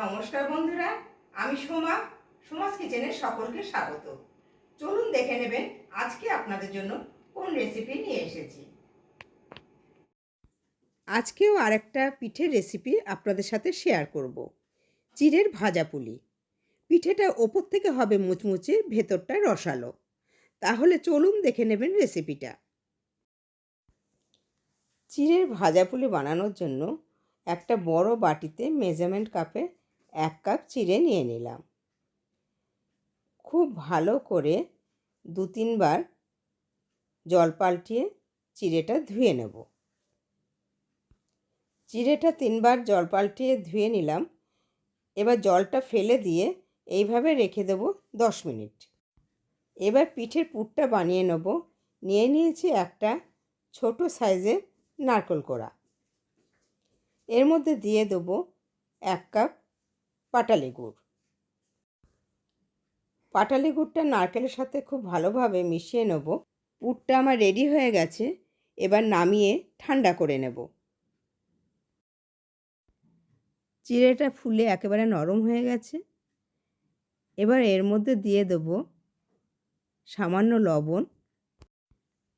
নমস্কার বন্ধুরা, আমি সোমা, সোমাস কিচেনে সকলকে স্বাগত। চলুন দেখে নেবেন আজকে আপনাদের জন্য কোন রেসিপি নিয়ে এসেছি। আজকেও আরেকটা পিঠের রেসিপি আপনাদের সাথে শেয়ার করব। চিড়ের ভাজা পুলি। পিঠেটা ওপর থেকে হবে মুচমুচে, ভেতরটা রসালো। তাহলে চলুন দেখে নেবেন রেসিপিটা চিড়ের ভাজা পুলি বানানোর জন্য একটা বড় বাটিতে মেজারমেন্ট কাপে এক কাপ চিড়ে নিয়ে নিলাম। খুব ভালো করে দু তিনবার জল পাল্টিয়ে চিড়েটা ধুয়ে নেব। চিড়েটা তিনবার জল পাল্টিয়ে ধুয়ে নিলাম। এবার জলটা ফেলে দিয়ে এইভাবে রেখে দেব দশ মিনিট। এবার পিঠের পুরটা বানিয়ে নেব। নিয়ে নিয়েছি একটা ছোট সাইজের নারকোল কোড়া। এর মধ্যে দিয়ে দেবো এক কাপ পাটালি গুড় পাটালি গুড়টা নারকেলের সাথে খুব ভালোভাবে মিশিয়ে নেব। পুরটা আমার রেডি হয়ে গেছে, এবার নামিয়ে ঠান্ডা করে নেব। চিড়েটা ফুলে একেবারে নরম হয়ে গেছে। এবার এর মধ্যে দিয়ে দেব সামান্য লবণ।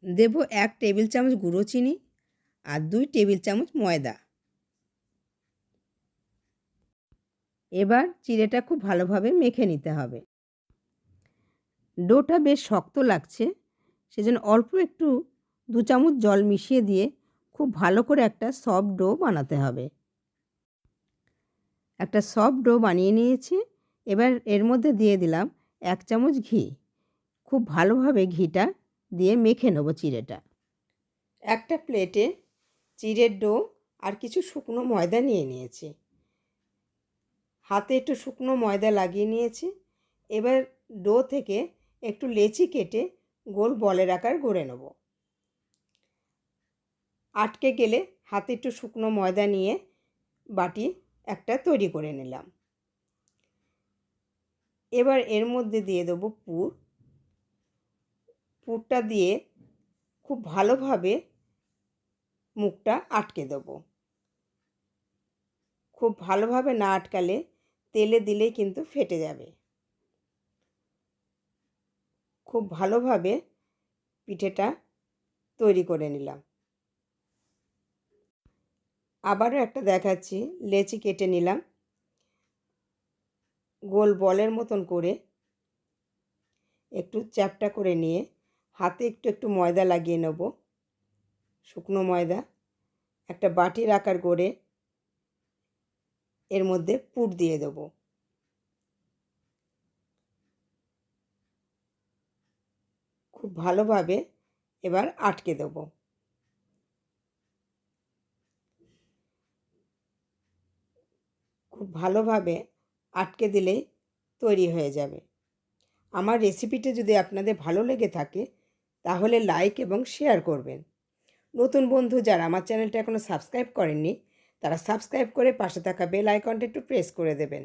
দেব এক টেবিল চামচ গুঁড়ো চিনি আর দুই টেবিল চামচ ময়দা। এবার চিড়েটা খুব ভালোভাবে মেখে নিতে হবে। ডোটা বেশ শক্ত লাগছে, সেজন্য অল্প একটু দু চামচ জল মিশিয়ে দিয়ে খুব ভালো করে একটা সফট ডো বানাতে হবে। একটা সফট ডো বানিয়ে নিয়েছি, এবার এর মধ্যে দিয়ে দিলাম এক চামচ ঘি। খুব ভালোভাবে ঘিটা দিয়ে মেখে নেব চিড়েটা। একটা প্লেটে চিড়ের ডো আর কিছু শুকনো ময়দা নিয়ে নিয়েছি। হাতে একটু শুকনো ময়দা লাগিয়ে নিয়েছি। এবার ডো থেকে একটু লেচি কেটে গোল বলের আকার গড়ে নেব। আটকে গেলে হাতে একটু শুকনো ময়দা নিয়ে বাটি একটা তৈরি করে নিলাম। এবার এর মধ্যে দিয়ে দেবো পুর। পুরটা দিয়ে খুব ভালোভাবে মুখটা আটকে দেবো। খুব ভালোভাবে না আটকালে তেলে দিলেই কিন্তু ফেটে যাবে। খুব ভালোভাবে পিঠেটা তৈরি করে নিলাম। আবারও একটা দেখাচ্ছি, লেচি কেটে নিলাম। গোল বলের মতন করে একটু চ্যাপটা করে নিয়ে হাতে একটু একটু ময়দা লাগিয়ে নেব। শুকনো ময়দা, একটা বাটির আকার করে এর মধ্যে পুর দিয়ে দেবো। খুব ভালোভাবে এবার আটকে দেবো। খুব ভালোভাবে আটকে দিলেই তৈরি হয়ে যাবে। আমার রেসিপিটা যদি আপনাদের ভালো লেগে থাকে, তাহলে লাইক এবং শেয়ার করবেন। নতুন বন্ধু যারা আমার চ্যানেলটা এখনও সাবস্ক্রাইব করেননি তারা সাবস্ক্রাইব করে পাশে থাকা বেল আইকনটা একটু প্রেস করে দেবেন।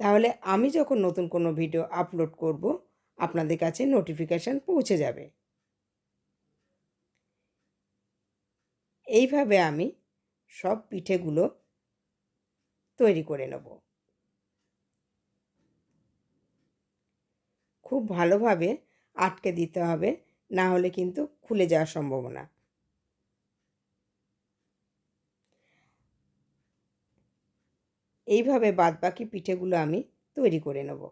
তাহলে আমি যখন নতুন কোনো ভিডিও আপলোড করব, আপনাদের কাছে নোটিফিকেশান পৌঁছে যাবে। এইভাবে আমি সব পিঠেগুলো তৈরি করে নেব। খুব ভালোভাবে আটকে দিতে হবে, না হলে কিন্তু খুলে যাওয়ার সম্ভাবনা। এইভাবে বাদবাকি পিঠেগুলো আমি তৈরি করে নেব।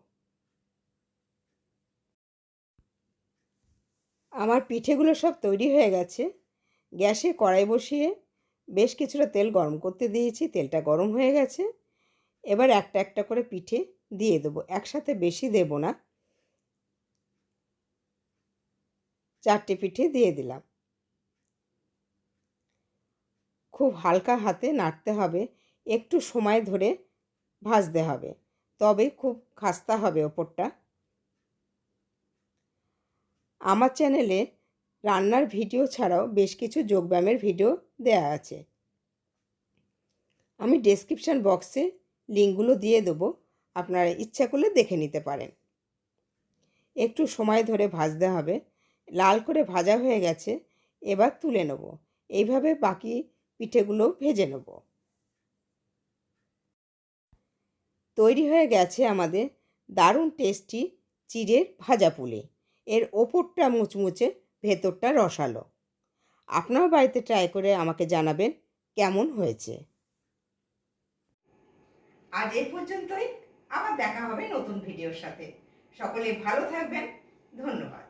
আমার পিঠেগুলো সব তৈরি হয়ে গেছে। গ্যাসে কড়াই বসিয়ে বেশ কিছুটা তেল গরম করতে দিয়েছি, তেলটা গরম হয়ে গেছে। এবার একটা একটা করে পিঠে দিয়ে দেবো, একসাথে বেশি দেব না। চারটে পিঠে দিয়ে দিলাম। খুব হালকা হাতে নাড়তে হবে, একটু সময় ধরে ভাজতে হবে। তবে খুব খাস্তা হবে ওপরটা। আমার চ্যানেলে রান্নার ভিডিও ছাড়াও বেশ কিছু যোগব্যায়ামের ভিডিও দেয়া আছে। আমি ডেসক্রিপশান বক্সে লিঙ্কগুলো দিয়ে দেবো। আপনারা ইচ্ছা করলে দেখে নিতে পারেন। একটু সময় ধরে ভাজতে হবে। লাল করে ভাজা হয়ে গেছে। এবার তুলে নেব। এইভাবে বাকি পিঠেগুলো ভেজে নেব। তৈরি হয়ে গেছে আমাদের দারুণ টেস্টি চিড়ের ভাজা পুলি। এর ওপরটা মুচমুচে, ভেতরটা রসালো। আপনার বাড়িতে ট্রাই করে আমাকে জানাবেন কেমন হয়েছে। আজ এই পর্যন্তই। আবার দেখা হবে নতুন ভিডিওর সাথে। সকলে ভালো থাকবেন। ধন্যবাদ।